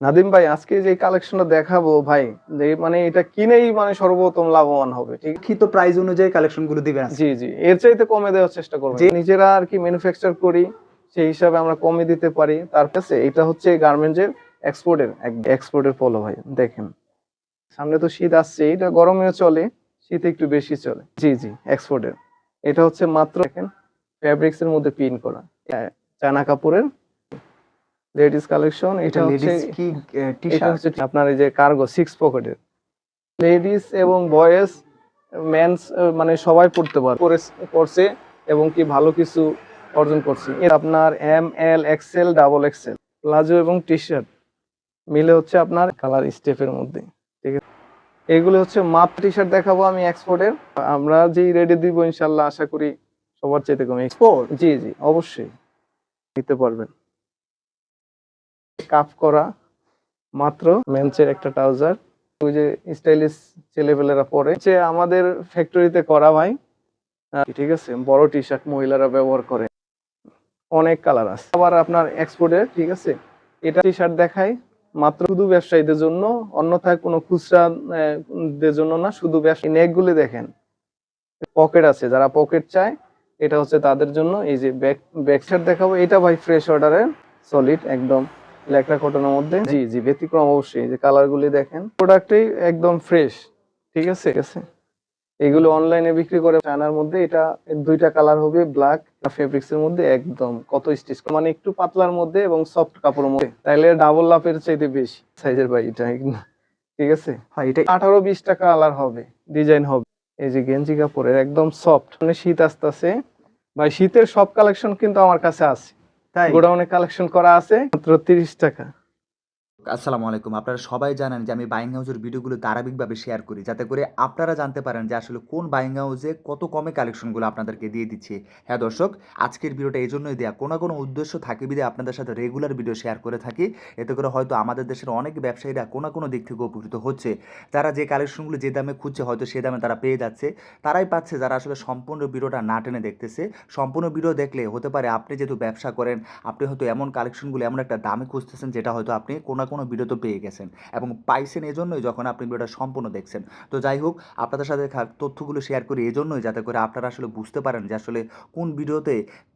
নাদিম ভাই আজকে যে কালেকশনটা দেখাবো ভাই যে মানে এটা কিনেই মানে সর্বোত্তম লাভবান হবে ঠিক প্রাইস অনুযায়ী কালেকশনগুলো দিবেন জি জি এর চাইতে কমে দেওয়ার চেষ্টা করব নিজেরা আর কি ম্যানুফ্যাকচার করি সেই হিসাবে আমরা কমে দিতে পারি। তার কাছে এটা হচ্ছে গার্মেন্টস এর এক্সপোর্টের এক্সপোর্টের পলো ভাই দেখেন। সামনে তো শীত আসছে এটা গরমেও চলে শীতে একটু বেশি চলে। জি জি এক্সপোর্টের এটা হচ্ছে মাত্র দেখেন ফ্যাব্রিক্স এর মধ্যে পিন করা। আহ, চায়না কাপড়ের লেডিস কালেকশন এটা হচ্ছে কি টি এটা শার্ট হচ্ছে আপনার এই যে কার্গো সিক্স পকেটের লেডিস এবং বয়েজ মেন্স মানে সবাই পড়তে পারে পড়ছে এবং কি ভালো কিছু অর্জন করছে। এর আপনার M L XL double XL palazzo এবং টি শার্ট মিলে হচ্ছে আপনার কালার স্টেপের মধ্যে। ঠিক আছে? এগুলো হচ্ছে মাপ টি শার্ট দেখাবো আমি এক্সপোর্টের আমরা যেই রেডি দিব ইনশাল্লাহ আশা করি সবার চাইতে কমে। স্পোর্ট জি জি অবশ্যই। নিতে পারবেন। কাপ করা মাত্র মেন্সের একটা ট্রাউজার। ওই যে স্টাইলিশ ছেলেপেলেরা পরে। যে আমাদের ফ্যাক্টরিতে করা ভাই ঠিক আছে বড় টি শার্ট মহিলারা ব্যবহার করে। অনেক কালার আছে। আবার আপনার এক্সপোর্টের ঠিক আছে এটা টি শার্ট দেখাই মাত্র শুধু ব্যবসায়ীদের জন্য অন্যথায় কোনো খুচরা আহ, দের জন্য না শুধু ব্যবসায়ী নেকগুলি দেখেন। পকেট আছে যারা পকেট চায় এটা হচ্ছে তাদের জন্য। এই যে ব্যাক ব্যাক শার্ট দেখাবো এটা ভাই ফ্রেশ অর্ডারের সলিড একদম। লেকড়া কটনের মধ্যে। জি জি ব্যতিক্রম অবশ্যই যে কালার গুলি দেখেন। প্রোডাক্টই একদম ফ্রেশ ঠিক আছে? ঠিক আছে। এগুলো অনলাইনে বিক্রি করে চায়নার মধ্যে এটা দুইটা কালার হবে ব্ল্যাক ফেব্রিক্স এর মধ্যে একদম। কত স্টিচ মানে একটু পাতলার মধ্যে এবং সফট কাপড়ের মধ্যে। তাইলে ডাবল লাফের চাইতে বেশি সাইজের ভাই এটা ঠিক আছে? হয় এটা আঠারো বিশ টাকা কালার হবে ডিজাইন হবে। এই যে গেঞ্জি কাপড়ের একদম সফট মানে শীত আসতেছে। ভাই শীতের সব কালেকশন কিন্তু আমার কাছে আছে। গোডাউনে কালেকশন করা আছে মাত্র তিরিশ টাকা। আসসালামু আলাইকুম। আপনারা সবাই জানেন যে আমি বাইং হাউসের ভিডিওগুলো ধারাবাহিকভাবে শেয়ার করি, যাতে করে আপনারা জানতে পারেন যে আসলে কোন বাইং হাউসে কত কমে কালেকশনগুলো আপনাদেরকে দিয়ে দিচ্ছে। হ্যাঁ দর্শক, আজকের ভিডিওটা এই জন্যই দেওয়া কোনো কোনো উদ্দেশ্য থাকে বিধে আপনাদের সাথে রেগুলার ভিডিও শেয়ার করে থাকি। এতে করে হয়তো আমাদের দেশের অনেক ব্যবসায়ীরা কোনো কোনো দিক থেকে উপকৃত হচ্ছে। তারা যে কালেকশনগুলো যে দামে খুঁজছে, হয়তো সে দামে তারা পেয়ে যাচ্ছে। তারাই পাচ্ছে যারা আসলে সম্পূর্ণ ভিডিওটা না টেনে দেখতেছে। সম্পূর্ণ ভিডিও দেখলে হতে পারে আপনি যেহেতু ব্যবসা করেন, আপনি হয়তো এমন কালেকশনগুলো এমন একটা দামে খুঁজতেছেন, যেটা হয়তো আপনি কোনো কোনো ভিডিওতে পেয়ে গেছেন এবং পাইছেন এজন্যই যখন আপনি ভিডিওটা সম্পূর্ণ দেখছেন। তো যাই হোক, আপনাদের সাথে তথ্যগুলো শেয়ার করি এজন্যই যাতে করে আপনারা আসলে বুঝতে পারেন যে আসলে কোন ভিডিওতে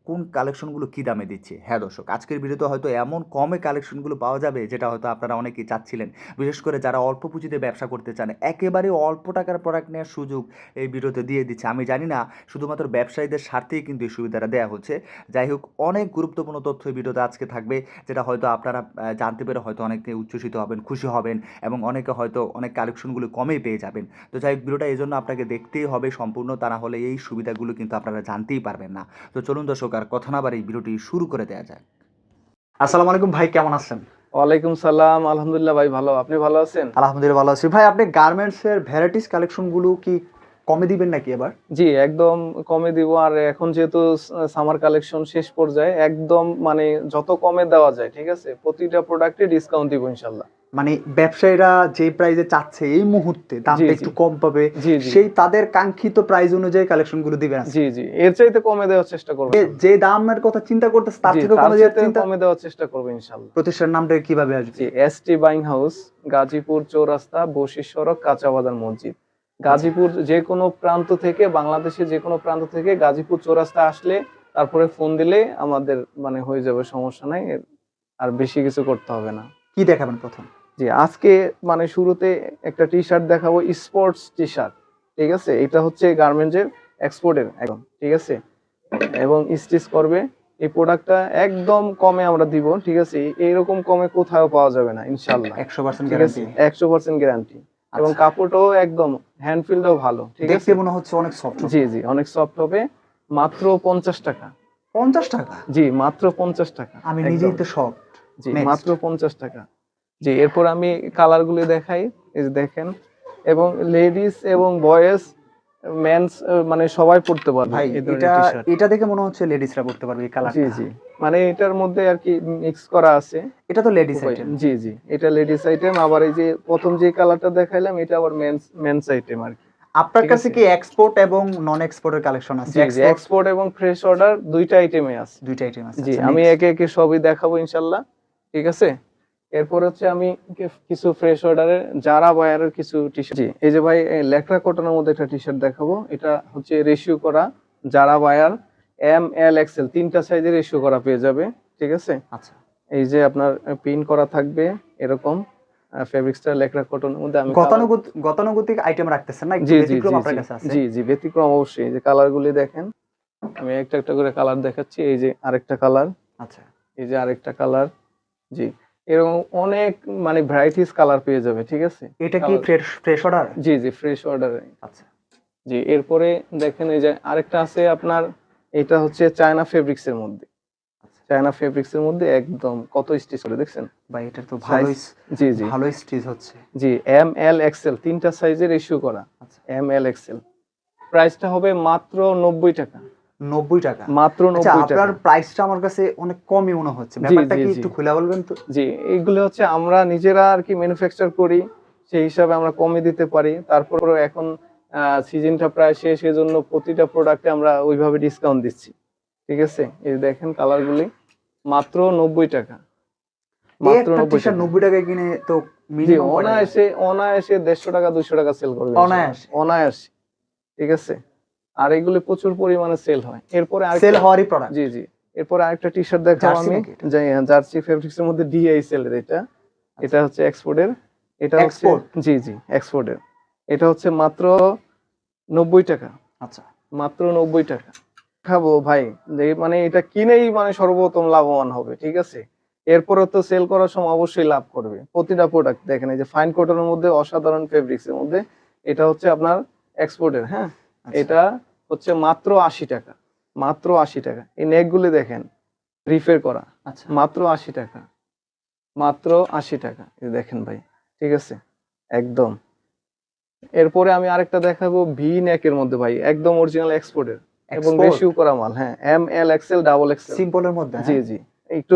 কোন কালেকশনগুলো কী দামে দিচ্ছে? হ্যাঁ দর্শক, আজকের ভিডিওতে হয়তো এমন কমে কালেকশনগুলো পাওয়া যাবে যেটা হয়তো আপনারা অনেকেই চাচ্ছিলেন। বিশেষ করে যারা অল্প পুঁজিতে ব্যবসা করতে চান, একেবারে অল্প টাকার প্রোডাক্ট নেওয়ার সুযোগ এই ভিডিওতে দিয়ে দিচ্ছে। আমি জানি না, শুধুমাত্র ব্যবসায়ীদের স্বার্থেই কিন্তু এই সুবিধাটা দেওয়া হচ্ছে। যাই হোক, অনেক গুরুত্বপূর্ণ তথ্য এই ভিডিওতে আজকে থাকবে, যেটা হয়তো আপনারা জানতে পেরে হয়তো অনেকে উচ্ছ্বসিত হবেন, খুশি হবেন এবং অনেকে হয়তো অনেক কালেকশনগুলো কমেই পেয়ে যাবেন। তো যাই হোক, ভিডিওটা এই জন্য আপনাকে দেখতেই হবে সম্পূর্ণ, তা না হলে এই সুবিধাগুলো কিন্তু আপনারা জানতেই পারবেন না। তো চলুন দর্শক আর কথা না বাড়ি ভিডিওটি শুরু করে দেওয়া যাক। আসসালামু আলাইকুম ভাই কেমন আছেন? ওয়ালাইকুম সালাম আলহামদুলিল্লাহ ভাই ভালো। আপনি ভালো আছেন? আলহামদুলিল্লাহ ভালো আছি। ভাই আপনি গার্মেন্টস এর ভ্যারাইটিস কালেকশনগুলো কি কমে দিবেন নাকি এবার? জি একদম কমে দিব। আর এখন যেহেতু সামার কালেকশন শেষ পর্যায়ে একদম মানে যত কমে দেওয়া যায় ঠিক আছে প্রতিটা প্রোডাক্টে ডিসকাউন্ট দিব ইনশাল্লাহ। মানে ব্যবসায়ীরা যে প্রাইসে চাচ্ছে এই মুহূর্তে দামটা একটু কম পাবে সেই তাদের কাঙ্ক্ষিত প্রাইস অনুযায়ী কালেকশনগুলো আজকে। জি জি। এর চাইতে কমে দেওয়ার চেষ্টা করবে যে- দামের কথা চিন্তা করতেছে তার থেকে কমে দেওয়ার চিন্তা কমে দেওয়ার চেষ্টা করব ইনশাল্লাহ প্রতিষ্ঠানের নামটা কীভাবে আসবে? G S buying house Gazipur Chowrasta Bashir সড়ক কাঁচাবাজার মসজিদ। গাজীপুর যে কোনো প্রান্ত থেকে বাংলাদেশের যে কোনো প্রান্ত থেকে গাজীপুর চৌরাস্তা আসলে তারপরে ফোন দিলে আমাদের মানে হয়ে যাবে সমস্যা নাই। আর বেশি কিছু করতে হবে না। কি দেখাবেন প্রথম? জি আজকে মানে শুরুতে একটা টি শার্ট দেখাবো স্পোর্টস টি শার্ট ঠিক আছে? এটা হচ্ছে গার্মেন্টস এর এক্সপোর্টের একদম ঠিক আছে? এবং স্টিচ করবে এই প্রোডাক্টটা একদম কমে আমরা দিব ঠিক আছে? এইরকম কমে কোথাও পাওয়া যাবে না ইনশাল্লাহ একশো পার্সেন্ট গ্যারান্টি একশো পার্সেন্ট গ্যারান্টি এবং কাপড়টাও একদম হ্যান্ড ফিলটাও ভালো ঠিক আছে? মনে হচ্ছে অনেক সফট জি জি অনেক সফট হবে মাত্র পঞ্চাশ টাকা। পঞ্চাশ টাকা? জি মাত্র পঞ্চাশ টাকা আমি নিজেই তো সফট জি মাত্র পঞ্চাশ টাকা। জি এরপর আমি কালার গুলি দেখাই এই যে দেখেন। এবং লেডিস এবং বয়েজ মেন্স মানে সবাই পড়তে পারবে ভাই এটা এটা দেখে মনে হচ্ছে লেডিসরা পড়তে পারবে এই কালার জি জি। মানে এটার মধ্যে আর কি মিক্স করা আছে। এটা তো লেডিস আইটেম জি জি। এটা লেডিস আইটেম আবার এই যে প্রথম যে কালারটা দেখাইলাম এটা আবার মেন্স মেন্স আইটেম আর কি। আপনার কাছে কি এক্সপোর্ট এবং নন এক্সপোর্টের কালেকশন আছে? এক্সপোর্ট এবং ফ্রেশ অর্ডার দুইটা আইটেমে আছে। দুইটা আইটেম আছে। জি আচ্ছা, আমি একে একে সবই দেখাবো ইনশাল্লাহ। ঠিক আছে? এরপর হচ্ছে আমি কিছু ফ্রেশ অর্ডারের যারা বায়ারের কিছু টি শার্ট এই যে ভাই লেকড়া কটনের মধ্যে একটা টি শার্ট দেখাবো। এটা হচ্ছে রেশিও করা যারা বায়ার এম এল এক্সেল তিনটা সাইজের রেশিও করা পেয়ে যাবে ঠিক আছে? আচ্ছা। এই যে আপনার পিন করা থাকবে এরকম ফেব্রিক্সটা কটনের মধ্যে আমি গতানুগতিক আইটেম রাখতেছেন না? জি জি ব্যতিক্রম অবশ্যই। এই যে কালার গুলি দেখেন আমি একটা একটা করে কালার দেখাচ্ছি এই যে আরেকটা কালার আচ্ছা। এই যে আরেকটা কালার জি। এরকম অনেক মানে ভ্যারাইটিস কালার পেয়ে যাবে ঠিক আছে? এটা কি ফ্রেশ ফ্রেশ অর্ডার জি জি ফ্রেশ অর্ডার আচ্ছা। জি এরপরে দেখেন এই যে আরেকটা আছে আপনার এটা হচ্ছে চায়না ফেব্রিক্স এর মধ্যে। আচ্ছা। চায়না ফেব্রিক্স এর মধ্যে একদম কত স্টিচ করে দেখছেন? ভাই এটা তো ভালোই জি জি। ভালোই স্টিচ হচ্ছে। জি এম এল এক্সেল তিনটা সাইজের ইস্যু করা। আচ্ছা। এম এল এক্সেল প্রাইসটা হবে মাত্র নব্বই টাকা। নব্বই টাকা। মাত্র আচ্ছা আপনার প্রাইসটা আমার কাছে অনেক কমই মনে হচ্ছে। ব্যাপারটা কি একটু খুলে বলবেন তো? জি এইগুলো হচ্ছে আমরা নিজেরা আর কি ম্যানুফ্যাকচার করি। সেই হিসাবে আমরা কমে দিতে পারি। তারপরেও এখন সিজনটা প্রায় শেষ। জন্য প্রতিটা প্রোডাক্টে আমরা ওইভাবে ডিসকাউন্ট দিচ্ছি। ঠিক আছে? এই দেখেন কালারগুলি মাত্র নব্বই টাকা। মাত্র নব্বই টাকা। কিনে তো অনায়াসে অনায়াসে দেড়শো টাকা দুশো টাকা সেল করবে অনায়াসে? অনায়াসে। ঠিক আছে? আর এগুলো প্রচুর পরিমাণে সেল হয়। এরপরে সেল হওয়ারই প্রোডাক্ট জি জি। এরপরে আরেকটা টি শার্ট দেখাবো আমি। হ্যাঁ, জার্সি ফেব্রিক্স এর মধ্যে ডিআইসেল এর এটা। এটা হচ্ছে এক্সপোর্টের এটা হচ্ছে Export? জি জি এক্সপোর্টের এটা হচ্ছে মাত্র নব্বই টাকা। আচ্ছা। মাত্র নব্বই টাকা। খাব ভাই। যে মানে এটা কিনেই মানে সর্বোত্তম লাভবান হবে ঠিক আছে? এরপরে তো সেল করার সময় অবশ্যই লাভ করবে। প্রতিটা প্রোডাক্ট দেখেন এই যে ফাইন কটনের মধ্যে অসাধারণ ফেব্রিক্স এর মধ্যে। এটা হচ্ছে আপনার এক্সপোর্টের হ্যাঁ? আচ্ছা। এটা হচ্ছে মাত্র আশি টাকা মাত্র আশি টাকা। এই নেকগুলি দেখেন রিফের করা। আচ্ছা। মাত্র আশি টাকা মাত্র আশি টাকা। দেখেন ভাই ঠিক আছে? একদম। এরপরে আমি আরেকটা দেখাবো ভি নেকের মধ্যে ভাই একদম অরিজিনাল এক্সপোর্টের এবং রেশিও করা মাল হ্যাঁ M L XL double XL সিম্পলের মধ্যে জি হ্যাঁ? জি। একটু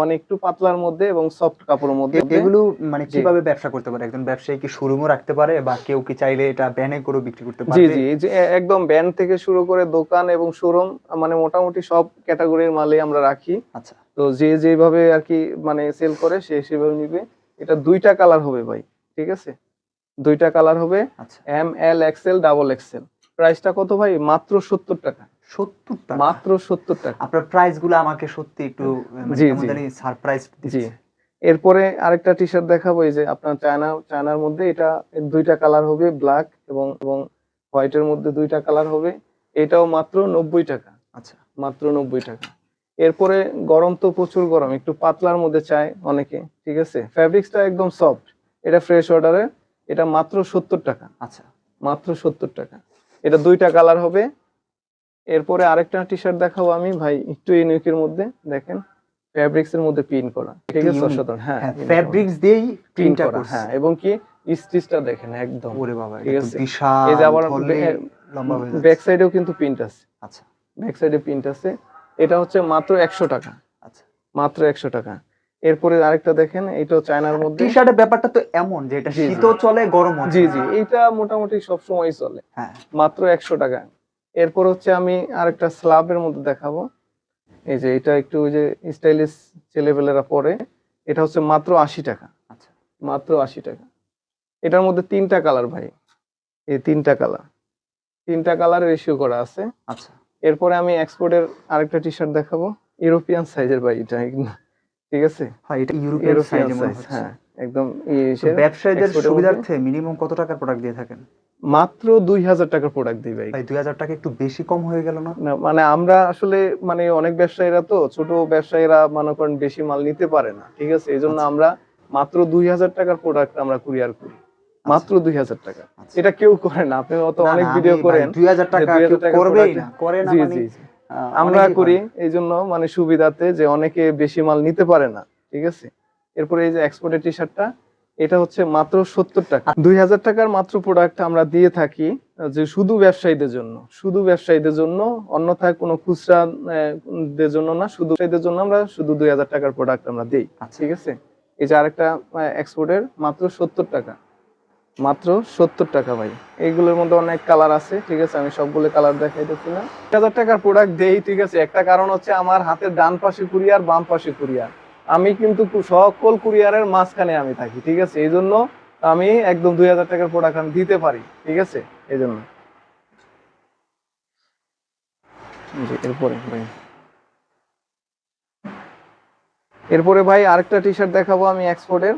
মানে একটু পাতলার মধ্যে এবং সফট কাপড়ের মধ্যে। এগুলো মানে কীভাবে ব্যবসা করতে পারে? একজন ব্যবসায়ী কি শোরুমও রাখতে পারে বা কেউ কি চাইলে এটা ব্যানে করে বিক্রি করতে পারে জি জি যে একদম ব্যান্ড থেকে শুরু করে দোকান এবং শোরুম মানে মোটামুটি সব ক্যাটাগরির মালে আমরা রাখি। আচ্ছা। তো যে যেভাবে আর কি মানে সেল করে সে সেভাবে নিবে। এটা দুইটা কালার হবে ভাই ঠিক আছে? দুইটা কালার হবে আচ্ছা। M L XL double XL প্রাইসটা কত ভাই? মাত্র সত্তর টাকা। সত্তর টাকা। মাত্র সত্তর টাকা। আপনার প্রাইসগুলো আমাকে সত্যি একটু মানে জি, জি। সারপ্রাইজ জি। এরপরে আরেকটা টি শার্ট দেখাবো এই যে আপনার চায়না চায়নার মধ্যে এটা দুইটা কালার হবে ব্ল্যাক এবং এবং হোয়াইটের মধ্যে দুইটা কালার হবে। এটাও মাত্র নব্বই টাকা। আচ্ছা। মাত্র নব্বই টাকা। এরপরে গরম তো প্রচুর গরম একটু পাতলার মধ্যে চায় অনেকে ঠিক আছে? ফ্যাব্রিক্সটা একদম সফট এটা ফ্রেশ অর্ডারে এটা মাত্র সত্তর টাকা। আচ্ছা। মাত্র সত্তর টাকা। এটা দুইটা কালার হবে এরপরে আরেকটা টি শার্ট দেখাবো আমি। ভাই একটু ইউনিকের মধ্যে দেখেন ফ্যাব্রিক্স এর মধ্যে পিন করা। ঠিক আছে। অসাধারণ হ্যাঁ হ্যাঁ unique ফ্যাব্রিক্স দিয়েই পিন করা হ্যাঁ এবং কি স্টিচটা দেখেন একদম। ওরে বাবা ঠিক আছে। বিশাল এই যে আবার লম্বা হয়ে ব্যাক সাইডেও কিন্তু প্রিন্ট আছে। আচ্ছা। ব্যাক সাইডে প্রিন্ট আছে। এটা হচ্ছে মাত্র একশো টাকা। আচ্ছা। মাত্র একশো টাকা। এরপরে আরেকটা দেখেন এটাও চায়নার মধ্যে। টি শার্টের ব্যাপারটা তো এমন যে এটা। শীতও চলে গরমও জি চলে। জি এটা মোটামুটি সব সময় চলে। হ্যাঁ। মাত্র একশো টাকা। এরপর হচ্ছে আমি আরেকটা স্ল্যাবের মধ্যে দেখাবো। এই যে এটা একটু ওই যে স্টাইলিশ ছেলেপেলেরা পরে এটা হচ্ছে মাত্র আশি টাকা। আচ্ছা। মাত্র আশি টাকা। এটার মধ্যে তিনটা কালার ভাই। এই তিনটা কালার। তিনটা কালার রেশিও করা আছে। আচ্ছা। এরপরে আমি এক্সপোর্টের আরেকটা টি শার্ট দেখাবো। ইউরোপিয়ান সাইজের ভাই এটা ঠিক আছে? হয় এটা ইউরোপিয়ান ইউরোপিয়ান সাইজ হ্যাঁ একদম ইয়ে ব্যবসায়ীদের সুবিধার্থে মিনিমাম কত টাকার প্রোডাক্ট দিয়ে থাকেন? মাত্র দুই হাজার টাকার প্রোডাক্ট দিবে। দুই হাজার টাকা একটু বেশি কম হয়ে গেল না? মানে আমরা আসলে মানে অনেক ব্যবসায়ীরা তো ছোট ব্যবসায়ীরা মনে করেন বেশি মাল নিতে পারে না ঠিক আছে? এই জন্য আচ্ছা। আমরা মাত্র দুই হাজার টাকার প্রোডাক্ট আমরা কুরিয়ার করি। মাত্র দুই হাজার টাকা। আচ্ছা। এটা কেউ করে না আপনি অত অনেক ভিডিও করেন। ভাই 2000 টাকা যে 2000 কেউ টাকার করবেই না। করে না জি মানে জি জি। আমরা করি এই জন্য মানে সুবিধাতে যে অনেকে বেশি মাল নিতে পারে না ঠিক আছে? এরপরে এই যে এক্সপোর্টের টি শার্টটা এটা হচ্ছে মাত্র সত্তর টাকা। দুই হাজার টাকার মাত্র প্রোডাক্ট আমরা দিয়ে থাকি যে শুধু ব্যবসায়ীদের জন্য। শুধু ব্যবসায়ীদের জন্য অন্যথায় কোনো খুচরা দের জন্য না শুধু ব্যবসায়ীদের জন্য আমরা শুধু দুই হাজার টাকার প্রোডাক্ট আমরা দিই। আচ্ছা। ঠিক আছে? এই যে আরেকটা এক্সপোর্টের মাত্র সত্তর টাকা। মাত্র সত্তর টাকা ভাই। এইগুলোর মধ্যে অনেক কালার আছে ঠিক আছে? আমি সবগুলো কালার দেখাইতেছি না হাজার টাকার প্রোডাক্ট দেই ঠিক আছে? একটা কারণ হচ্ছে আমার হাতের ডান পাশে কুরিয়ার বাম পাশে কুরিয়ার। আমি কিন্তু সকল কুরিয়ারের মাঝখানে আমি থাকি, ঠিক আছে? এই জন্য আমি একদম দুই হাজার টাকার প্রোডাক্ট দিতে পারি, ঠিক আছে? এই জন্য। এরপরে এরপরে ভাই আরেকটা টি শার্ট দেখাবো আমি এক্সপোর্টের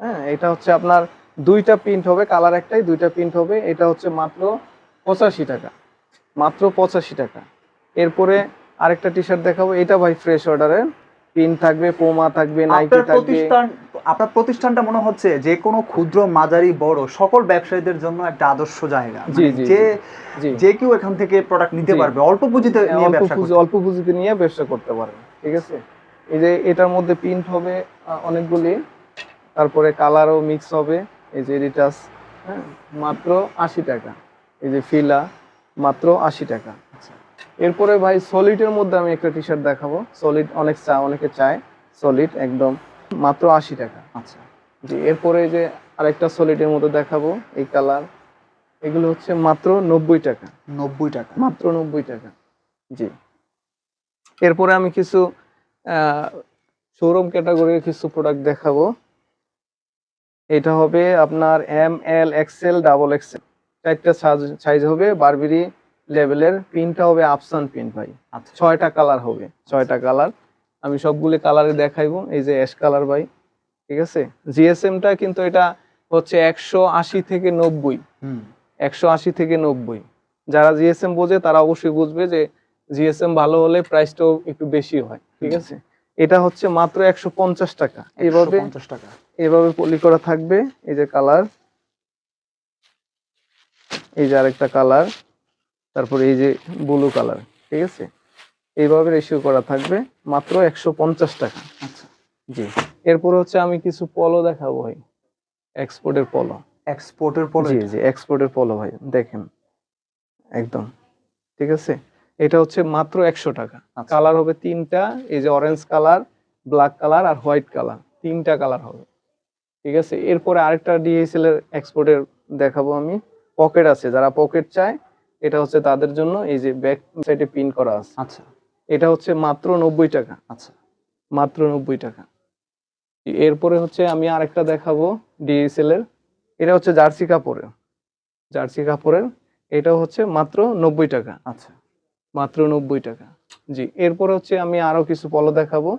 হ্যাঁ এটা হচ্ছে আপনার দুইটা প্রিন্ট হবে কালার একটাই, দুইটা প্রিন্ট হবে। এটা হচ্ছে মাত্র পঁচাশি টাকা, মাত্র পঁচাশি টাকা। এরপরে আরেকটা টি শার্ট দেখাবো, এটা ভাই ফ্রেশ অর্ডারের পিন থাকবে পোমা থাকবে নাইকি থাকবে। প্রতিষ্ঠান আপনার প্রতিষ্ঠানটা মনে হচ্ছে যে কোনো ক্ষুদ্র মাঝারি বড় সকল ব্যবসায়ীদের জন্য একটা আদর্শ জায়গা। মানে যে যে কেউ এখান থেকে প্রোডাক্ট নিতে পারবে অল্প পুঁজিতে নিয়ে অল্প পুঁজি করতে। অল্প পুঁজিতে নিয়ে ব্যবসা করতে পারবে ঠিক আছে? এই যে এটার মধ্যে প্রিন্ট হবে অনেকগুলি। তারপরে কালারও মিক্স হবে এই যে রিটাস হ্যাঁ মাত্র আশি টাকা। এই যে ফিলা মাত্র আশি টাকা। এরপরে ভাই সলিডের মধ্যে আমি একটা টি শার্ট দেখাবো। সলিড অনেক চা অনেকে চায়। সলিড একদম মাত্র আশি টাকা। আচ্ছা। জি এরপরে যে আরেকটা সলিডের মধ্যে দেখাবো এই কালার। এগুলো হচ্ছে মাত্র নব্বই টাকা। নব্বই টাকা। মাত্র নব্বই টাকা। জি। এরপরে আমি কিছু শোরুম ক্যাটাগরির কিছু প্রোডাক্ট দেখাবো। এটা হবে আপনার M L XL double XL চারটা সাইজ হবে বারবেরি লেভেলের পিনটা হবে আফসান পিন ভাই। আচ্ছা। ছয়টা কালার হবে ছয়টা কালার। আমি সবগুলি কালারে দেখাইবো এই যে অ্যাশ কালার ভাই ঠিক আছে? জিএসএমটা কিন্তু এটা হচ্ছে একশো আশি থেকে নব্বই। হুম। একশো আশি থেকে নব্বই। যারা জিএসএম বোঝে তারা অবশ্যই বুঝবে যে জিএসএম ভালো হলে প্রাইসটাও একটু বেশি হয় ঠিক আছে? এটা হচ্ছে মাত্র একশো পঞ্চাশ টাকা। এইভাবে পঞ্চাশ টাকা। এইভাবে পলি করা থাকবে এই যে কালার। এই যে আরেকটা কালার। তারপরে এই যে ব্লু কালার ঠিক আছে? এইভাবে রেশিও করা থাকবে মাত্র একশো পঞ্চাশ টাকা। আচ্ছা। জি। এরপর হচ্ছে আমি কিছু পলো দেখাবো ভাই। এক্সপোর্টের পলো এক্সপোর্টের পলো জি জি এক্সপোর্টের পলো ভাই দেখেন। একদম। ঠিক আছে? এটা হচ্ছে মাত্র একশো টাকা। আচ্ছা। কালার হবে তিনটা এই যে অরেঞ্জ কালার ব্ল্যাক কালার আর হোয়াইট কালার তিনটা কালার হবে। ঠিক আছে? এরপরে আরেকটা ডিএসএল এর এক্সপোর্টের দেখাবো আমি। পকেট আছে যারা পকেট চায় এটা হচ্ছে তাদের জন্য এই যে ব্যাক সাইডে পিন করা আছে। আচ্ছা। এটা হচ্ছে মাত্র নব্বই টাকা। আচ্ছা। মাত্র নব্বই টাকা। এরপরে হচ্ছে আমি আরেকটা দেখাবো ডিএসএল এর। এটা হচ্ছে জার্সি কাপড়ের। জার্সি কাপড়ের। এটা হচ্ছে মাত্র নব্বই টাকা। আচ্ছা। মাত্র নব্বই টাকা। জি এরপরে হচ্ছে আমি আরও কিছু পলো দেখাবো।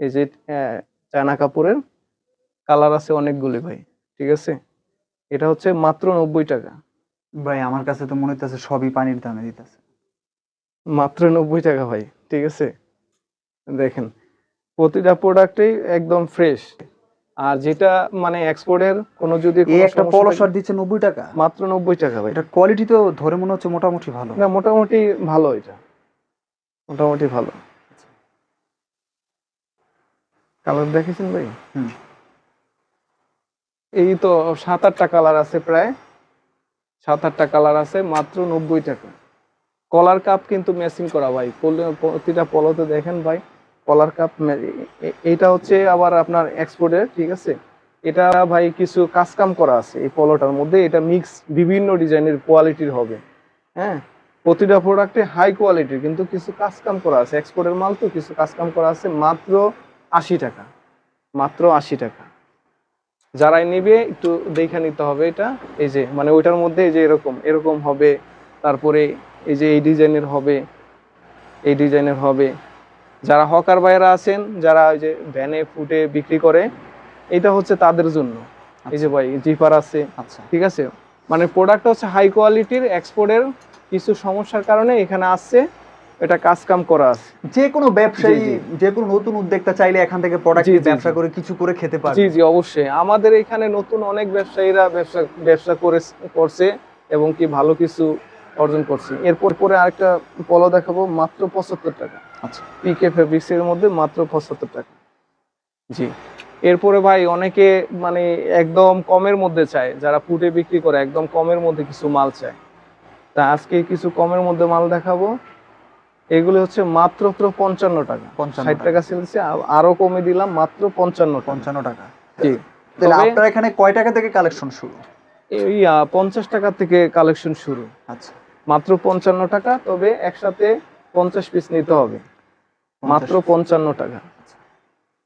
এই যে চায়না কাপড়ের। কালার আছে অনেকগুলি ভাই ঠিক আছে? এটা হচ্ছে মাত্র নব্বই টাকা। ভাই আমার কাছে তো মনে হইতেছে সবই পানির দামে দিতেছে। মাত্র নব্বই টাকা ভাই ঠিক আছে? দেখেন প্রতিটা প্রোডাক্টেই একদম ফ্রেশ আর যেটা মানে এক্সপোর্টের কোনো যদি এই একটা পলো শার্ট দিচ্ছে নব্বই টাকা? মাত্র নব্বই টাকা ভাই। এটা কোয়ালিটি তো ধরে মনে হচ্ছে মোটামুটি ভালো। না মোটামুটি ভালো এটা। মোটামুটি ভালো। কালার দেখেছেন ভাই? হুম। এই তো সাত আটটা কালার আছে প্রায়। সাত, আটটা কালার আছে, মাত্র নব্বই টাকা। কলার কাপ কিন্তু ম্যাচিং করা ভাই। প্রতিটা পলোতে দেখেন ভাই কলার কাপ এটা হচ্ছে আবার আপনার এক্সপোর্টের ঠিক আছে? এটা ভাই কিছু কাজ কাম করা আছে এই পলোটার মধ্যে। এটা মিক্স বিভিন্ন ডিজাইনের কোয়ালিটির হবে। হ্যাঁ? প্রতিটা প্রোডাক্টে হাই কোয়ালিটির কিন্তু কিছু কাজ কাম করা আছে। এক্সপোর্টের মাল তো কিছু কাজ কাম করা আছে, মাত্র আশি টাকা। মাত্র আশি টাকা। যারাই নিবে একটু দেখে নিতে হবে এটা। এই যে মানে ওইটার মধ্যে এই যে এরকম এরকম হবে তারপরে এই যে এই ডিজাইনের হবে এই ডিজাইনের হবে। যারা হকার বাইরা আছেন যারা ওই যে ভ্যানে ফুটে বিক্রি করে এটা হচ্ছে তাদের জন্য। এই যে ভাই জিপার আছে। আচ্ছা। ঠিক আছে? মানে প্রোডাক্ট হচ্ছে হাই কোয়ালিটির এক্সপোর্টের কিছু সমস্যার কারণে এখানে আসছে। এটা কাজ কাম করা আছে। যে কোনো ব্যবসায়ী যে কোনো নতুন উদ্যোক্তা চাইলে এখান থেকে প্রোডাক্ট ব্যবসা করে কিছু করে খেতে পারবে। জি জি অবশ্যই। আমাদের এখানে নতুন অনেক ব্যবসায়ীরা ব্যবসা ব্যবসা করে করছে এবং কি ভালো কিছু অর্জন করছে। এরপর পরে আরেকটা পলো দেখাবো মাত্র পঁচাত্তর টাকা। আচ্ছা। পিকে ফেব্রিক্স এর মধ্যে মাত্র পঁচাত্তর টাকা। জি। এরপরে ভাই অনেকে মানে একদম কমের মধ্যে চায় যারা ফুটে বিক্রি করে একদম কমের মধ্যে কিছু মাল চায়। তা আজকে কিছু কমের মধ্যে মাল দেখাবো। এগুলো হচ্ছে মাত্র পঞ্চান্ন টাকা। ষাট টাকা। চলছে আরও কমে দিলাম মাত্র পঞ্চান্ন পঞ্চান্ন টাকা। জি। তাহলে আপনার এখানে কয় টাকা থেকে কালেকশন শুরু? এই পঞ্চাশ টাকা থেকে কালেকশন শুরু। আচ্ছা। মাত্র পঞ্চান্ন টাকা তবে একসাথে পঞ্চাশ পিস নিতে হবে। মাত্র পঞ্চান্ন টাকা।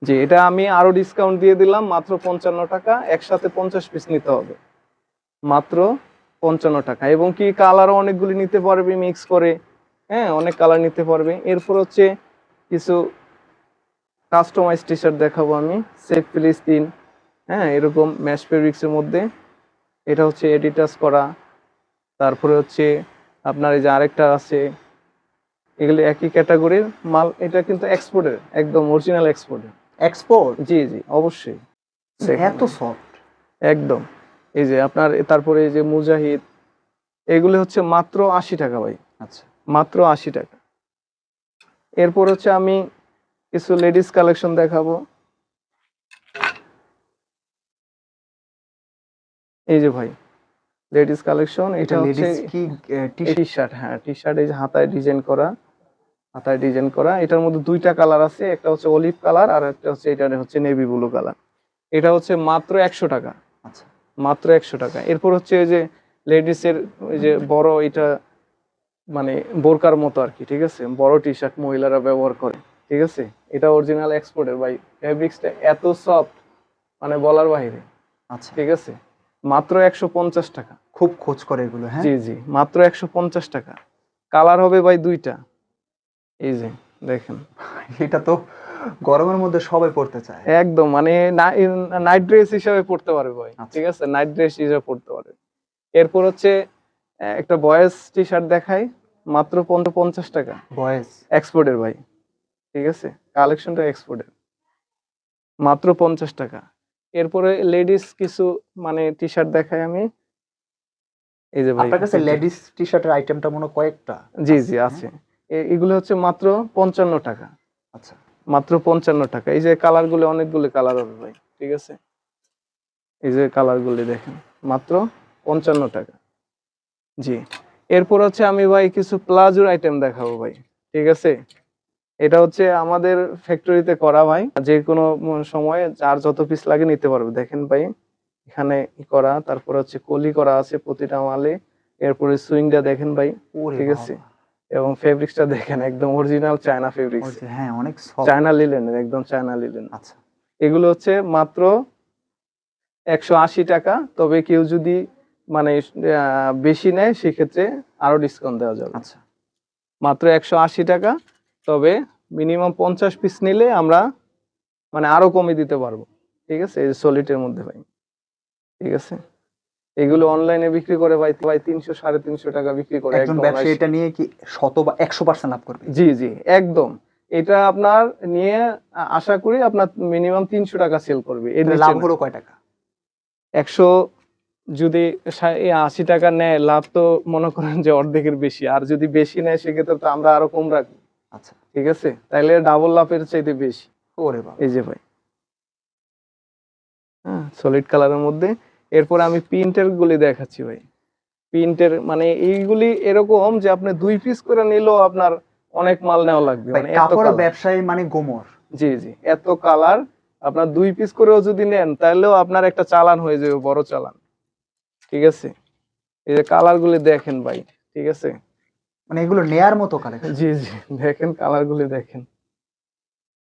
জি এটা আমি আরও ডিসকাউন্ট দিয়ে দিলাম মাত্র পঞ্চান্ন টাকা একসাথে পঞ্চাশ পিস নিতে হবে। মাত্র পঞ্চান্ন টাকা। এবং কি কালারও অনেকগুলি নিতে পারবে মিক্স করে। হ্যাঁ অনেক কালার নিতে পারবে। এরপর হচ্ছে কিছু কাস্টমাইজ টি শার্ট দেখাবো আমি সেফ ফিলিস্তিন হ্যাঁ এরকম ম্যাশ ফেব্রিক্সের মধ্যে। এটা হচ্ছে এডিটাস করা। তারপরে হচ্ছে আপনার এই যে আরেকটা আছে এগুলি একই ক্যাটাগরির মাল এটা কিন্তু এক্সপোর্টের একদম অরিজিনাল এক্সপোর্টের এক্সপোর্ট জি জি অবশ্যই। এত সফট একদম। এই যে আপনার তারপরে এই যে মুজাহিদ এগুলি হচ্ছে মাত্র আশি টাকা ভাই। আচ্ছা। মাত্র আশি টাকা। এরপর হচ্ছে আমি কিছু লেডিস কালেকশন দেখাবো। এই যে ভাই লেডিস কালেকশন এটা হচ্ছে কি টি শার্ট হ্যাঁ টি শার্ট এই যে হাতায় ডিজাইন করা হাতায় ডিজাইন করা। এটার মধ্যে দুইটা কালার আছে একটা হচ্ছে অলিভ কালার আর একটা হচ্ছে এটা হচ্ছে নেভি ব্লু কালার। এটা হচ্ছে মাত্র একশো টাকা। আচ্ছা। মাত্র একশো টাকা। এরপর হচ্ছে এই যে লেডিসের ওই যে বড় এটা মানে বোরকার মতো আর কি ঠিক আছে? বড় টি শার্ট মহিলারা ব্যবহার করে ঠিক আছে? এটা অরিজিনাল এক্সপোর্টের ভাই ফেব্রিক্সটা এত সফট মানে বলার বাইরে আচ্ছা। ঠিক আছে? মাত্র একশো পঞ্চাশ টাকা। খুব খোঁজ করে এগুলো হ্যাঁ? জি জি মাত্র একশো পঞ্চাশ টাকা। কালার হবে ভাই দুইটা। এই যে দেখেন। এটা তো গরমের মধ্যে সবাই পড়তে চায়। একদম মানে নাইট ড্রেস হিসাবে পড়তে পারবে ভাই আচ্ছা। ঠিক আছে? নাইট ড্রেস হিসাবে পড়তে পারবে। এরপর হচ্ছে একটা বয়েজ টি শার্ট দেখাই। মাত্র পঞ্চাশ টাকা। বয়েস এক্সপোর্টের ভাই। ঠিক আছে? কালেকশনটা এক্সপোর্টের মাত্র পঞ্চাশ টাকা। এরপরে লেডিস কিছু মানে টি শার্ট দেখাই আমি। এই যে ভাই আপনার কাছে লেডিস টি শার্টের আইটেমটা মনে কয়েকটা জি জি আছে। এ- এগুলো হচ্ছে মাত্র পঞ্চান্ন টাকা। আচ্ছা। মাত্র পঞ্চান্ন টাকা। এই যে কালারগুলো অনেকগুলো কালার হবে ভাই। ঠিক আছে? এই যে কালার গুলি দেখেন। মাত্র পঞ্চান্ন টাকা। জি। এরপর হচ্ছে আমি ভাই কিছু প্লাজোর আইটেম দেখাবো ভাই। ঠিক আছে? এটা হচ্ছে আমাদের ফ্যাক্টরিতে করা ভাই। যে কোনো সময়ে যার যত পিস লাগে নিতে পারবে। দেখেন ভাই এখানে করা তারপর হচ্ছে কলি করা আছে প্রতিটা মালে। এরপরে সুইংটা দেখেন ভাই ঠিক আছে। এবং ফেব্রিক্সটা দেখেন একদম অরিজিনাল চায়না ফেব্রিক্স হ্যাঁ অনেক চায়না লিলেনের একদম চায়না লিলেন আচ্ছা। এগুলো হচ্ছে মাত্র একশো আশি টাকা। তবে কেউ যদি মানে বেশি নেয় সেক্ষেত্রে আরও ডিসকাউন্ট দেওয়া যাবে। আচ্ছা। মাত্র একশো আশি টাকা তবে মিনিমাম পঞ্চাশ পিস নিলে আমরা মানে আরও কমে দিতে পারব। ঠিক আছে? এই সলিটের মধ্যে ভাই। ঠিক আছে? এগুলো অনলাইনে বিক্রি করে ভাই ভাই তিনশো সাড়ে তিনশো টাকা বিক্রি করে একদম ব্যবসায়ী এটা নিয়ে কি শত বা একশো পার্সেন্ট লাভ করবে? জি জি একদম। এটা আপনার নিয়ে আশা করি আপনার মিনিমাম তিনশো টাকা সেল করবে। এর লাভ হলো কয় টাকা? একশো যদি আশি টাকা নেয় লাভ তো মনে করেন যে অর্ধেকের বেশি। আর যদি বেশি নেয় সেক্ষেত্রে তো আমরা আরও কম রাখব। আচ্ছা। ঠিক আছে? তাইলে ডাবল লাভের চাইতে বেশি। ওরে বাবা। এই যে ভাই। হ্যাঁ সলিড কালারের মধ্যে। এরপর আমি প্রিন্টের গুলি দেখাচ্ছি ভাই। প্রিন্টের মানে এইগুলি এরকম যে আপনি দুই পিস করে নিলেও আপনার অনেক মাল নেওয়া লাগবে। মানে কাপড় ব্যবসায়ী মানে গোমর। জি জি। এত কালার আপনার দুই পিস করেও যদি নেন তাহলেও আপনার একটা চালান হয়ে যাবে বড় চালান। ঠিক আছে? এই যে কালার গুলি দেখেন ভাই ঠিক আছে? মানে এগুলো নেয়ার মতো কালেকশন জি জি দেখেন কালার গুলি দেখেন।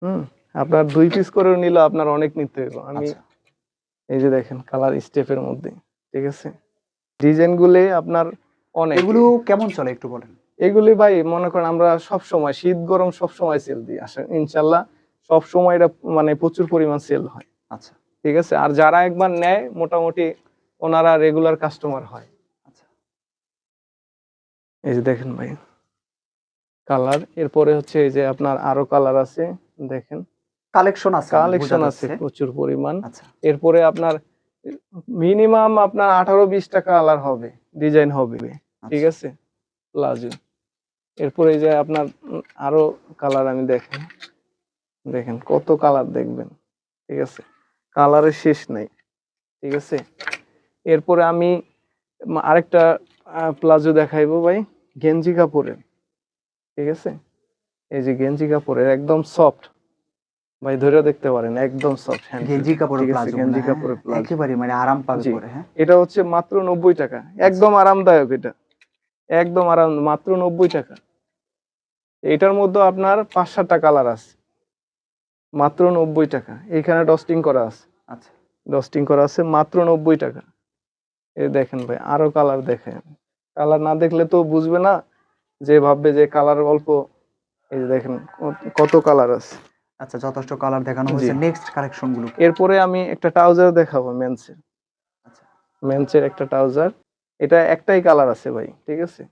হুম আপনার দুই পিস করেও নিলে আপনার অনেক নিতে হবে আমি আচ্ছা। এই যে দেখেন কালার স্টেপের মধ্যে ঠিক আছে? ডিজাইন গুলি আপনার অনেক। এগুলো কেমন চলে একটু বলেন? এগুলি ভাই মনে করেন আমরা সব সময় শীত গরম সব সময় সেল দিই আসা ইনশাল্লাহ সব সময় এটা মানে প্রচুর পরিমাণ সেল হয়। আচ্ছা। ঠিক আছে? আর যারা একবার নেয় মোটামুটি ওনারা রেগুলার কাস্টমার হয়। আচ্ছা। এই যে দেখেন ভাই কালার এরপরে হচ্ছে এই যে আপনার আরও কালার আছে দেখেন। কালেকশন আছে কালেকশন আছে প্রচুর পরিমাণ। আচ্ছা। এরপরে আপনার মিনিমাম আপনার আঠারো বিশটা কালার হবে ডিজাইন হবে। ঠিক আছে? প্লাজো এরপরে এই যে আপনার আরও কালার আমি দেখেন। দেখেন কত কালার দেখবেন। ঠিক আছে? কালারের শেষ নাই। ঠিক আছে? এরপরে আমি আরেকটা প্লাজো দেখাইবো ভাই গেঞ্জি কাপড়ের ঠিক আছে? এই যে গেঞ্জি কাপড়ের একদম সফট ভাই ধরে দেখতে পারেন একদম সফট গেঞ্জি কাপড়ের প্লাজো গেঞ্জি হ্যাঁ? কাপড়ের প্লাজো। একেবারে মানে আরাম পাবে পরে হ্যাঁ? এটা হচ্ছে মাত্র নব্বই টাকা। একদম আরামদায়ক এটা। একদম আরাম মাত্র নব্বই টাকা। এটার মধ্যে আপনার পাঁচ সাতটা কালার আছে। মাত্র নব্বই টাকা। এইখানে ডস্টিং করা আছে। আচ্ছা। ডস্টিং করা আছে মাত্র নব্বই টাকা। এই দেখেন ভাই আরও কালার দেখেন। কালার না দেখলে তো বুঝবে না যে ভাববে যে কালার অল্প। এই যে দেখেন কত- কালার আছে। আচ্ছা যথেষ্ট কালার দেখানো। হয়েছে। নেক্সট কালেকশনগুলো এরপরে আমি একটা ট্রাউজার দেখাবো মেন্সের আচ্ছা। মেন্সের একটা ট্রাউজার এটা একটাই কালার আছে ভাই ঠিক আছে?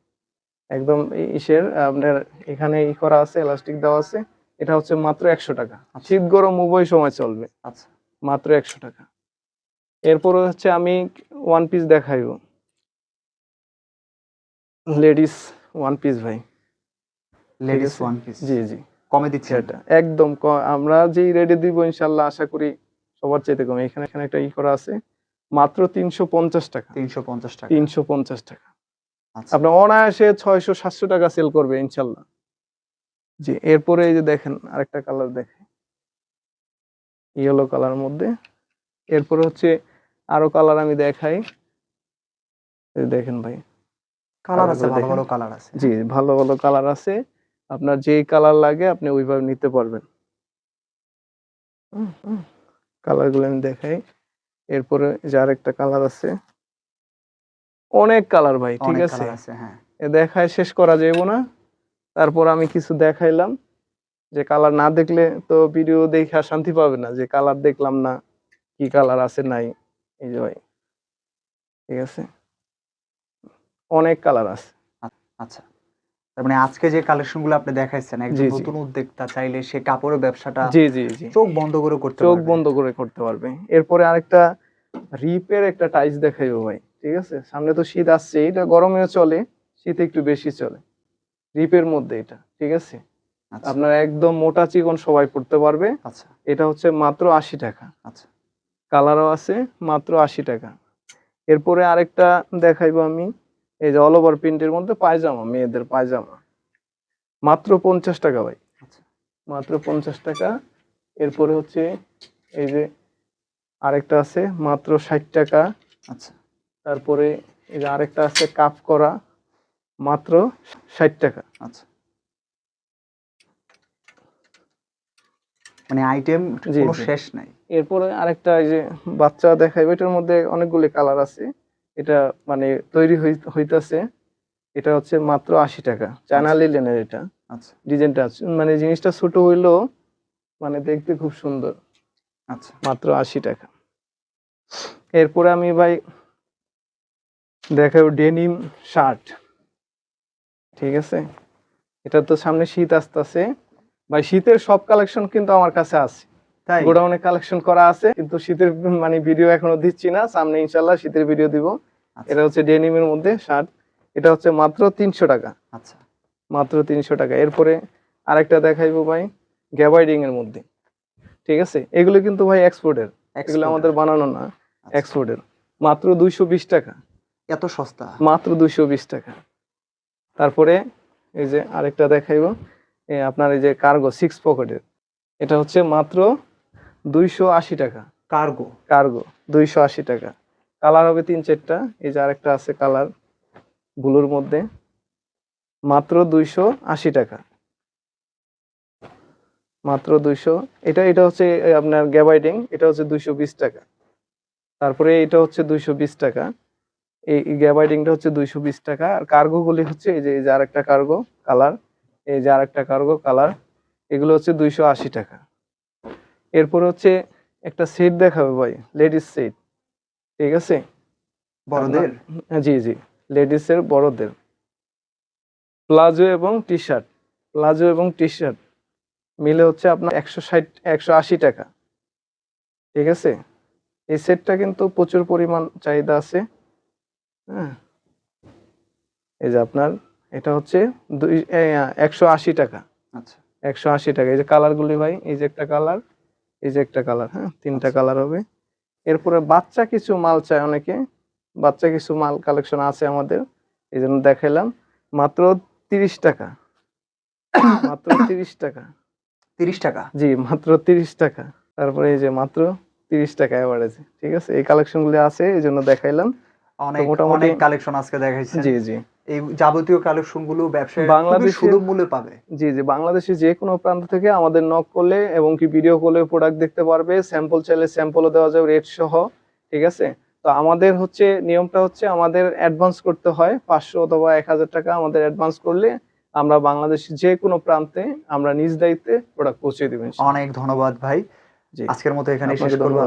একদম ইসের আপনার এখানে ই করা আছে এলাস্টিক দেওয়া আছে। এটা হচ্ছে মাত্র একশো টাকা। আচ্ছা। শীত গরম উভয় সময় চলবে। আচ্ছা। মাত্র একশো টাকা। এরপরে হচ্ছে আমি ওয়ান পিস দেখাইব। লেডিস ওয়ান পিস ভাই। লেডিস ওয়ান পিস জি জি। কমে দিচ্ছে সেটা। একদম আমরা যেই রেডি দিব ইনশাল্লাহ আশা করি সবার চাইতে কম। এখানে এখানে একটা ই করা আছে মাত্র তিনশো পঞ্চাশ টাকা। তিনশো পঞ্চাশ টাকা। তিনশো পঞ্চাশ টাকা। আচ্ছা। আপনার অনায়াসে ছয়শো সাতশো টাকা সেল করবে ইনশাল্লাহ। জি এরপরে এই যে দেখেন আরেকটা কালার দেখে। ইয়েলো কালার মধ্যে। এরপরে হচ্ছে আরও কালার আমি দেখাই। দেখেন ভাই। কালার আছে ভালো ভালো কালার আছে। জি ভালো ভালো কালার আছে। আপনার যে কালার লাগে আপনি ওইভাবে নিতে পারবেন। কালারগুলো আমি দেখাই। এরপরে যে আরেকটা কালার আছে। অনেক কালার ভাই ঠিক আছে? হ্যাঁ। এ দেখায় শেষ করা যাবে না। তারপর আমি কিছু দেখাইলাম। যে কালার না দেখলে তো ভিডিও দেখে শান্তি পাবে না। যে কালার দেখলাম না কি কালার আছে নাই। এই যে ভাই ঠিক আছে? অনেক কালার আছে। আচ্ছা। তার মানে আজকে যে কালেকশনগুলো আপনি দেখাইছেন একজন। নতুন উদ্যোক্তা চাইলে সে কাপড়ের ব্যবসাটা জি জি জি। চোখ বন্ধ করে করতে চোখ বন্ধ করে করতে পারবে। এরপরে আরেকটা রিপের একটা টাইস দেখাইবো ভাই। ঠিক আছে? সামনে তো শীত আসছে এটা গরমেও চলে শীতে একটু বেশি চলে। রিপের মধ্যে এটা ঠিক আছে? আচ্ছা। আপনার একদম মোটা চিকন সবাই পড়তে পারবে। আচ্ছা। এটা হচ্ছে মাত্র আশি টাকা। আচ্ছা। কালারও আছে মাত্র আশি টাকা। এরপরে আরেকটা দেখাইবো আমি এই যে অল ওভার প্রিন্টের মধ্যে পায়জামা মেয়েদের পায়জামা। মাত্র পঞ্চাশ টাকা ভাই। আচ্ছা। মাত্র পঞ্চাশ টাকা। এরপরে হচ্ছে এই যে আরেকটা আছে মাত্র ষাট টাকা। আচ্ছা। তারপরে এই যে আরেকটা আছে কাপ করা মাত্র ষাট টাকা। আচ্ছা। মানে আইটেম কোনো শেষ নাই। এরপরে আরেকটা এই যে বাচ্চা দেখাইবে এটার মধ্যে অনেকগুলি কালার আছে। এটা মানে তৈরি হই- হইতাছে। এটা হচ্ছে মাত্র আশি টাকা। চায়না আচ্ছা। লিলেনের এটা। আচ্ছা। ডিজাইনটা আছে। মানে জিনিসটা ছোট হইলেও মানে দেখতে খুব সুন্দর। আচ্ছা। মাত্র আশি টাকা। এরপরে আমি ভাই দেখাবো ডেনিম শার্ট। ঠিক আছে? এটা তো সামনে শীত আসতেছে। ভাই শীতের সব কালেকশন কিন্তু আমার কাছে আছে। তাই? গোডাউনে কালেকশন করা আছে কিন্তু শীতের মানে ভিডিও এখনও দিচ্ছি না। সামনে ইনশাল্লাহ শীতের ভিডিও দিব। আচ্ছা, এটা হচ্ছে ডেনিমের মধ্যে শার্ট এটা হচ্ছে মাত্র তিনশো টাকা। আচ্ছা। মাত্র তিনশো টাকা। এরপরে আরেকটা দেখাইবো ভাই গ্যাবাইডিং এর মধ্যে। ঠিক আছে? এগুলো কিন্তু ভাই এক্সপোর্টের এগুলো আমাদের বানানো না আচ্ছা, এক্সপোর্টের মাত্র দুইশো বিশ টাকা। এত সস্তা? মাত্র দুইশো বিশ টাকা। তারপরে এই যে আরেকটা দেখাইবো। আপনার এই যে কার্গো সিক্স পকেটের এটা হচ্ছে মাত্র দুইশো আশি টাকা। কার্গো কার্গো দুইশো আশি টাকা। কালার হবে তিন চারটা এই যে আরেকটা আছে কালার ব্লুর মধ্যে মাত্র দুইশো আশি টাকা। মাত্র দুইশো এটা এটা হচ্ছে আপনার গ্যাবাইডিং এটা হচ্ছে দুইশো বিশ টাকা। তারপরে এটা হচ্ছে দুইশো বিশ টাকা। এই গ্যাবাইডিংটা হচ্ছে দুইশো বিশ টাকা। আর কার্গোগুলি হচ্ছে এই যে এই যে আরেকটা কার্গো কালার এই যে আরেকটা কার্গো কালার এগুলো হচ্ছে দুইশো আশি টাকা। এরপর হচ্ছে একটা সেট দেখাবে ভাই লেডিস সেট ঠিক আছে? বড়দের? জি জি লেডিস এর বড়দের। প্লাজো এবং টি শার্ট প্লাজো এবং টি শার্ট মিলে হচ্ছে আপনার একশো ষাট একশো আশি টাকা। ঠিক আছে? এই সেটটা কিন্তু প্রচুর পরিমাণ চাহিদা আছে। হ্যাঁ। এই যে আপনার এটা হচ্ছে দুই একশো আশি টাকা। আচ্ছা। একশো আশি টাকা। এই যে কালার গুলি ভাই এই যে একটা কালার এই যে একটা কালার হ্যাঁ তিনটা আচ্ছা। কালার হবে। এরপরে বাচ্চা কিছু মাল চায় অনেকে। বাচ্চা কিছু মাল কালেকশন আছে আমাদের। এই জন্য দেখাইলাম। মাত্র তিরিশ টাকা। মাত্র তিরিশ টাকা। তিরিশ টাকা? জি মাত্র তিরিশ টাকা। তারপরে এই যে মাত্র তিরিশ টাকা অ্যাভারেজ ঠিক আছে? এই কালেকশন গুলি আছে এই জন্য দেখাইলাম। অনেক অনেক কালেকশন আজকে দেখাইছেন। জি জি। এই যাবতীয় কালেকশনগুলো ব্যবসায়ী বাংলাদেশে- সুলভ মূল্যে পাবে। জি জি বাংলাদেশে যে কোনো প্রান্ত থেকে আমাদের নক করলে এবং কি ভিডিও কলে প্রোডাক্ট দেখতে পারবে স্যাম্পল চাইলে স্যাম্পলও দেওয়া যাবে রেট সহ ঠিক আছে? তো আমাদের হচ্ছে নিয়মটা হচ্ছে আমাদের অ্যাডভান্স করতে হয় পাঁচশো অথবা এক হাজার টাকা আমাদের অ্যাডভান্স করলে আমরা বাংলাদেশের যে কোনো প্রান্তে আমরা নিজ দায়িত্বে প্রোডাক্ট পৌঁছে দেবেন অনেক ধন্যবাদ ভাই। আজকের মতো এখানে শেষ করব।